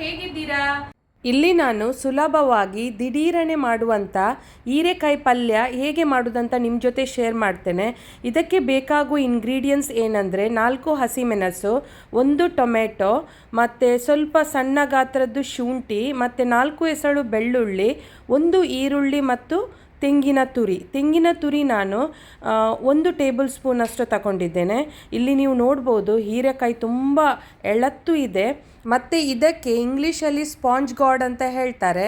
ಹೇಗಿದ್ದೀರಾ? ಇಲ್ಲಿ ನಾನು ಸುಲಭವಾಗಿ ದಿಢೀರನೆ ಮಾಡುವಂಥ ಹೀರೆಕಾಯಿ ಪಲ್ಯ ಹೇಗೆ ಮಾಡೋದಂತ ನಿಮ್ಮ ಜೊತೆ ಶೇರ್ ಮಾಡ್ತೇನೆ. ಇದಕ್ಕೆ ಬೇಕಾಗುವ ಇಂಗ್ರೀಡಿಯೆಂಟ್ಸ್ ಏನಂದರೆ ನಾಲ್ಕು ಹಸಿಮೆಣಸು, ಒಂದು ಟೊಮೆಟೊ, ಮತ್ತು ಸ್ವಲ್ಪ ಸಣ್ಣ ಗಾತ್ರದ್ದು ಶುಂಠಿ, ಮತ್ತು ನಾಲ್ಕು ಎಸಳು ಬೆಳ್ಳುಳ್ಳಿ, ಒಂದು ಈರುಳ್ಳಿ ಮತ್ತು ತೆಂಗಿನ ತುರಿ. ತೆಂಗಿನ ತುರಿ ನಾನು ಒಂದು ಟೇಬಲ್ ಸ್ಪೂನ್ ಅಷ್ಟು ತಗೊಂಡಿದ್ದೇನೆ. ಇಲ್ಲಿ ನೀವು ನೋಡ್ಬೋದು ಹೀರೆಕಾಯಿ ತುಂಬ ಎಳತ್ತು ಇದೆ. ಮತ್ತು ಇದಕ್ಕೆ ಇಂಗ್ಲೀಷಲ್ಲಿ ಸ್ಪಾಂಜ್ ಗಾಡ್ ಅಂತ ಹೇಳ್ತಾರೆ.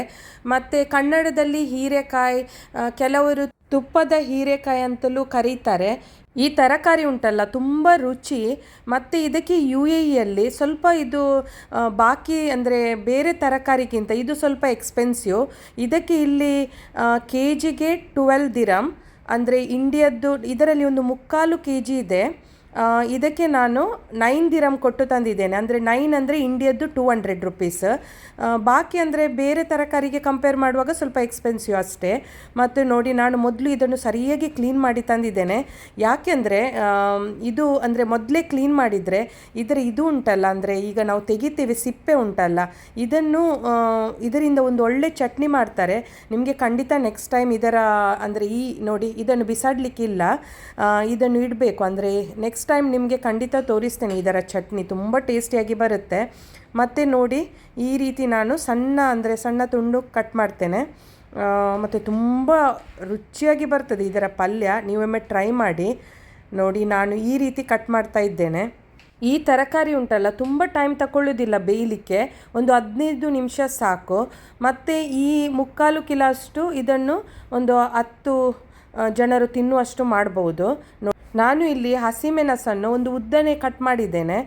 ಮತ್ತು ಕನ್ನಡದಲ್ಲಿ ಹೀರೆಕಾಯಿ ಕೆಲವರು ತುಪ್ಪದ ಹೀರೆಕಾಯಿ ಅಂತಲೂ ಕರೀತಾರೆ. ಈ ತರಕಾರಿ ಉಂಟಲ್ಲ, ತುಂಬ ರುಚಿ. ಮತ್ತು ಇದಕ್ಕೆ ಯು ಎ ಇಯಲ್ಲಿ ಸ್ವಲ್ಪ ಇದು ಬಾಕಿ ಅಂದರೆ ಬೇರೆ ತರಕಾರಿಗಿಂತ ಇದು ಸ್ವಲ್ಪ ಎಕ್ಸ್ಪೆನ್ಸಿವ್ ಇದಕ್ಕೆ ಇಲ್ಲಿ ಕೆ ಜಿಗೆ ಟ್ವೆಲ್ ದಿರಮ್ ಅಂದರೆ ಇಂಡಿಯದ್ದು ಇದರಲ್ಲಿ ಒಂದು ಮುಕ್ಕಾಲು ಕೆ ಜಿ ಇದೆ. ಇದಕ್ಕೆ ನಾನು ನೈನ್ ದಿರಮ್ ಕೊಟ್ಟು ತಂದಿದ್ದೇನೆ. ಅಂದರೆ ನೈನ್ ಅಂದರೆ ಇಂಡಿಯದ್ದು ಟೂ ಹಂಡ್ರೆಡ್ ರುಪೀಸ್. ಬಾಕಿ ಅಂದರೆ ಬೇರೆ ತರಕಾರಿಗೆ ಕಂಪೇರ್ ಮಾಡುವಾಗ ಸ್ವಲ್ಪ ಎಕ್ಸ್ಪೆನ್ಸಿವ್ ಅಷ್ಟೇ. ಮತ್ತು ನೋಡಿ, ನಾನು ಮೊದಲು ಇದನ್ನು ಸರಿಯಾಗಿ ಕ್ಲೀನ್ ಮಾಡಿ ತಂದಿದ್ದೇನೆ. ಯಾಕೆಂದರೆ ಇದು ಅಂದರೆ ಮೊದಲೇ ಕ್ಲೀನ್ ಮಾಡಿದರೆ ಇದರ ಇದು ಉಂಟಲ್ಲ, ಅಂದರೆ ಈಗ ನಾವು ತೆಗಿತೇವೆ, ಸಿಪ್ಪೆ ಉಂಟಲ್ಲ. ಇದನ್ನು ಇದರಿಂದ ಒಂದು ಒಳ್ಳೆ ಚಟ್ನಿ ಮಾಡ್ತಾರೆ. ನಿಮಗೆ ಖಂಡಿತ ನೆಕ್ಸ್ಟ್ ಟೈಮ್ ಇದರ, ಅಂದರೆ ಈ ನೋಡಿ, ಇದನ್ನು ಬಿಸಾಡಲಿಕ್ಕಿಲ್ಲ. ಇದನ್ನು ಇಡಬೇಕು. ಅಂದರೆ ನೆಕ್ಸ್ಟ್ ಟೈಮ್ ನಿಮಗೆ ಖಂಡಿತ ತೋರಿಸ್ತೇನೆ, ಇದರ ಚಟ್ನಿ ತುಂಬ ಟೇಸ್ಟಿಯಾಗಿ ಬರುತ್ತೆ. ಮತ್ತು ನೋಡಿ, ಈ ರೀತಿ ನಾನು ಸಣ್ಣ ಅಂದರೆ ಸಣ್ಣ ತುಂಡು ಕಟ್ ಮಾಡ್ತೇನೆ. ಮತ್ತು ತುಂಬ ರುಚಿಯಾಗಿ ಬರ್ತದೆ ಇದರ ಪಲ್ಯ. ನೀವೊಮ್ಮೆ ಟ್ರೈ ಮಾಡಿ. ನೋಡಿ, ನಾನು ಈ ರೀತಿ ಕಟ್ ಮಾಡ್ತಾ ಇದ್ದೇನೆ. ಈ ತರಕಾರಿ ಉಂಟಲ್ಲ, ತುಂಬ ಟೈಮ್ ತಗೊಳ್ಳೋದಿಲ್ಲ ಬೇಯಲಿಕ್ಕೆ. ಒಂದು ಹದಿನೈದು ನಿಮಿಷ ಸಾಕು. ಮತ್ತು ಈ ಮುಕ್ಕಾಲು ಕಿಲೋ ಅಷ್ಟು ಇದನ್ನು ಒಂದು ಹತ್ತು ಜನರು ತಿನ್ನುವಷ್ಟು ಮಾಡ್ಬೋದು. ನಾನು ಇಲ್ಲಿ ಹಸಿಮೆಣಸನ್ನು ಒಂದು ಉದ್ದನೆ ಕಟ್ ಮಾಡಿದ್ದೇನೆ.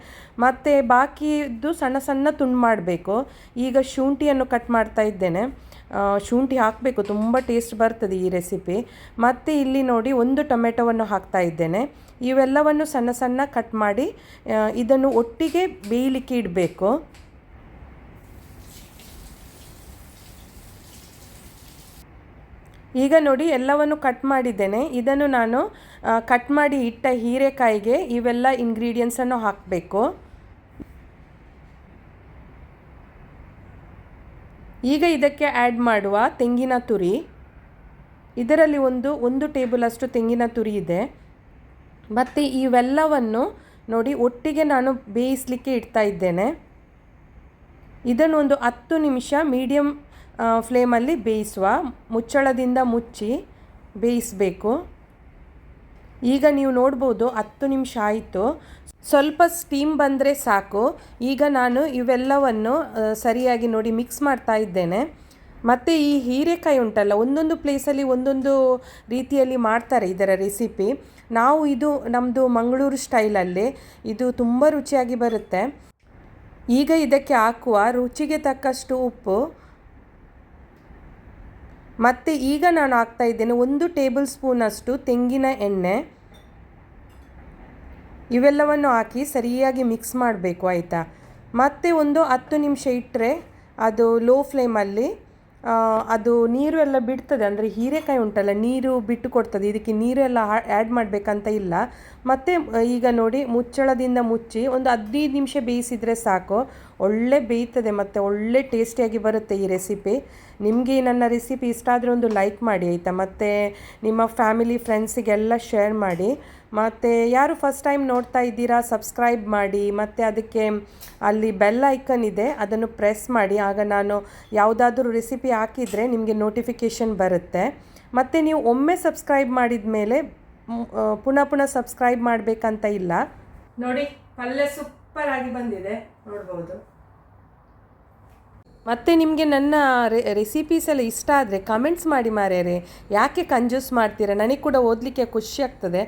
ಮತ್ತು ಬಾಕಿದ್ದು ಸಣ್ಣ ಸಣ್ಣ ತುಂಡು ಮಾಡಬೇಕು. ಈಗ ಶುಂಠಿಯನ್ನು ಕಟ್ ಮಾಡ್ತಾ ಇದ್ದೇನೆ. ಶುಂಠಿ ಹಾಕಬೇಕು. ತುಂಬ ಟೇಸ್ಟ್ ಬರ್ತದೆ ಈ ರೆಸಿಪಿ ಮತ್ತು ಇಲ್ಲಿ ನೋಡಿ ಒಂದು ಟೊಮೆಟೊವನ್ನು ಹಾಕ್ತಾ ಇದ್ದೇನೆ. ಇವೆಲ್ಲವನ್ನು ಸಣ್ಣ ಸಣ್ಣ ಕಟ್ ಮಾಡಿ ಇದನ್ನು ಒಟ್ಟಿಗೆ ಬೇಯಲಿಕ್ಕೆ ಇಡಬೇಕು. ಈಗ ನೋಡಿ ಎಲ್ಲವನ್ನು ಕಟ್ ಮಾಡಿದ್ದೇನೆ. ಇದನ್ನು ನಾನು ಕಟ್ ಮಾಡಿ ಇಟ್ಟ ಹೀರೆಕಾಯಿಗೆ ಇವೆಲ್ಲ ಇಂಗ್ರೀಡಿಯೆಂಟ್ಸನ್ನು ಹಾಕಬೇಕು. ಈಗ ಇದಕ್ಕೆ ಆ್ಯಡ್ ಮಾಡುವ ತೆಂಗಿನ ತುರಿ. ಇದರಲ್ಲಿ ಒಂದು ಒಂದು ಟೇಬಲ್ ಅಷ್ಟು ತೆಂಗಿನ ತುರಿ ಇದೆ. ಮತ್ತು ಇವೆಲ್ಲವನ್ನು ನೋಡಿ ಒಟ್ಟಿಗೆ ನಾನು ಬೇಯಿಸಲಿಕ್ಕೆ ಇಡ್ತಾ ಇದ್ದೇನೆ. ಇದನ್ನು ಒಂದು ಹತ್ತು ನಿಮಿಷ ಮೀಡಿಯಮ್ ಫ್ಲೇಮಲ್ಲಿ ಬೇಯಿಸುವ, ಮುಚ್ಚಳದಿಂದ ಮುಚ್ಚಿ ಬೇಯಿಸಬೇಕು. ಈಗ ನೀವು ನೋಡ್ಬೋದು ಹತ್ತು ನಿಮಿಷ ಆಯಿತು. ಸ್ವಲ್ಪ ಸ್ಟೀಮ್ ಬಂದರೆ ಸಾಕು. ಈಗ ನಾನು ಇವೆಲ್ಲವನ್ನು ಸರಿಯಾಗಿ ನೋಡಿ ಮಿಕ್ಸ್ ಮಾಡ್ತಾ ಇದ್ದೇನೆ. ಮತ್ತು ಈ ಹೀರೆಕಾಯಿ ಉಂಟಲ್ಲ, ಒಂದೊಂದು ಪ್ಲೇಸಲ್ಲಿ ಒಂದೊಂದು ರೀತಿಯಲ್ಲಿ ಮಾಡ್ತಾರೆ ಇದರ ರೆಸಿಪಿ ನಾವು ಇದು ನಮ್ಮದು ಮಂಗಳೂರು ಸ್ಟೈಲಲ್ಲಿ ಇದು ತುಂಬ ರುಚಿಯಾಗಿ ಬರುತ್ತೆ. ಈಗ ಇದಕ್ಕೆ ಹಾಕುವ ರುಚಿಗೆ ತಕ್ಕಷ್ಟು ಉಪ್ಪು ಮತ್ತು ಈಗ ನಾನು ಹಾಕ್ತಾ ಇದ್ದೇನೆ ಒಂದು ಟೇಬಲ್ ಸ್ಪೂನಷ್ಟು ತೆಂಗಿನ ಎಣ್ಣೆ. ಇವೆಲ್ಲವನ್ನು ಹಾಕಿ ಸರಿಯಾಗಿ ಮಿಕ್ಸ್ ಮಾಡಬೇಕು, ಆಯಿತಾ? ಮತ್ತೆ ಒಂದು ಹತ್ತು ನಿಮಿಷ ಇಟ್ಟರೆ ಅದು ಲೋ ಫ್ಲೇಮಲ್ಲಿ ಅದು ನೀರು ಎಲ್ಲ ಬಿಡ್ತದೆ. ಅಂದರೆ ಹೀರೆಕಾಯಿ ಉಂಟಲ್ಲ, ನೀರು ಬಿಟ್ಟು ಕೊಡ್ತದೆ. ಇದಕ್ಕೆ ನೀರೆಲ್ಲ ಆ್ಯಡ್ ಮಾಡಬೇಕಂತ ಇಲ್ಲ. ಮತ್ತು ಈಗ ನೋಡಿ ಮುಚ್ಚಳದಿಂದ ಮುಚ್ಚಿ ಒಂದು ಹದಿನೈದು ನಿಮಿಷ ಬೇಯಿಸಿದರೆ ಸಾಕು. ಒಳ್ಳೆ ಬೇಯ್ತದೆ ಮತ್ತು ಒಳ್ಳೆ ಟೇಸ್ಟಿಯಾಗಿ ಬರುತ್ತೆ ಈ ರೆಸಿಪಿ ನಿಮಗೆ ನನ್ನ ರೆಸಿಪಿ ಇಷ್ಟ ಆದರೆ ಒಂದು ಲೈಕ್ ಮಾಡಿ, ಆಯಿತಾ? ಮತ್ತು ನಿಮ್ಮ ಫ್ಯಾಮಿಲಿ ಫ್ರೆಂಡ್ಸಿಗೆಲ್ಲ ಶೇರ್ ಮಾಡಿ. ಮತ್ತು ಯಾರು ಫಸ್ಟ್ ಟೈಮ್ ನೋಡ್ತಾ ಇದ್ದೀರಾ ಸಬ್ಸ್ಕ್ರೈಬ್ ಮಾಡಿ. ಮತ್ತು ಅದಕ್ಕೆ ಅಲ್ಲಿ ಬೆಲ್ ಐಕನ್ ಇದೆ, ಅದನ್ನು ಪ್ರೆಸ್ ಮಾಡಿ. ಆಗ ನಾನು ಯಾವುದಾದ್ರೂ ರೆಸಿಪಿ ಹಾಕಿದರೆ ನಿಮಗೆ ನೋಟಿಫಿಕೇಷನ್ ಬರುತ್ತೆ. ಮತ್ತು ನೀವು ಒಮ್ಮೆ ಸಬ್ಸ್ಕ್ರೈಬ್ ಮಾಡಿದ ಮೇಲೆ ಪುನಃ ಪುನಃ ಸಬ್ಸ್ಕ್ರೈಬ್ ಮಾಡಬೇಕಂತ ಇಲ್ಲ. ನೋಡಿ, ಪಲ್ಯ ಸೂಪರ್ ಆಗಿ ಬಂದಿದೆ. ನೋಡ್ಬೋದು. ಮತ್ತು ನಿಮಗೆ ನನ್ನ ರೆ ರೆಸಿಪೀಸ್ ಎಲ್ಲ ಇಷ್ಟ ಆದರೆ ಕಮೆಂಟ್ಸ್ ಮಾಡಿ ಮಾರ್ಯಾರೆ ಯಾಕೆ ಕಂಜೂಸ್ ಮಾಡ್ತೀರಾ? ನನಗೆ ಕೂಡ ಓದಲಿಕ್ಕೆ ಖುಷಿ ಆಗ್ತದೆ.